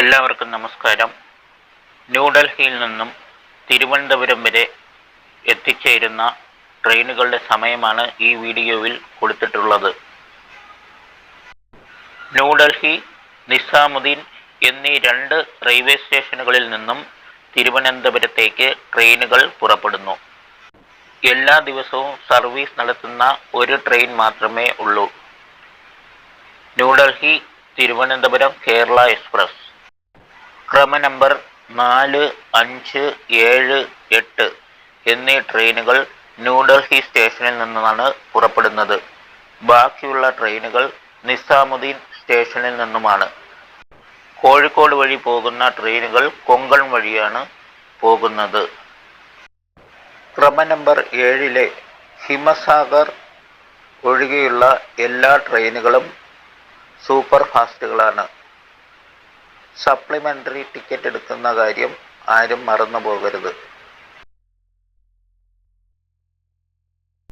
എല്ലാവർക്കും നമസ്കാരം. ന്യൂഡൽഹിയിൽ നിന്നും തിരുവനന്തപുരം വരെ എത്തിച്ചേരുന്ന ട്രെയിനുകളുടെ സമയമാണ് ഈ വീഡിയോയിൽ കൊടുത്തിട്ടുള്ളത്. ന്യൂഡൽഹി നിസാമുദ്ദീൻ എന്നീ രണ്ട് റെയിൽവേ സ്റ്റേഷനുകളിൽ നിന്നും തിരുവനന്തപുരത്തേക്ക് ട്രെയിനുകൾ പുറപ്പെടുന്നു. എല്ലാ ദിവസവും സർവീസ് നടത്തുന്ന ഒരു ട്രെയിൻ മാത്രമേ ഉള്ളൂ. ന്യൂഡൽഹി തിരുവനന്തപുരം കേരള എക്സ്പ്രസ്. ക്രമ നമ്പർ നാല് അഞ്ച് ഏഴ് എട്ട് എന്നീ ട്രെയിനുകൾ ന്യൂഡൽഹി സ്റ്റേഷനിൽ നിന്നുമാണ് പുറപ്പെടുന്നത്. ബാക്കിയുള്ള ട്രെയിനുകൾ നിസാമുദ്ദീൻ സ്റ്റേഷനിൽ നിന്നുമാണ്. കോഴിക്കോട് വഴി പോകുന്ന ട്രെയിനുകൾ കൊങ്കൺ വഴിയാണ് പോകുന്നത്. ക്രമ നമ്പർ ഏഴിലെ ഹിമസാഗർ ഒഴികെയുള്ള എല്ലാ ട്രെയിനുകളും സൂപ്പർ ഫാസ്റ്റുകളാണ് സപ്ലിമെന്ററി ടിക്കറ്റ് എടുക്കുന്ന കാര്യം ആരും മറന്നു പോകരുത്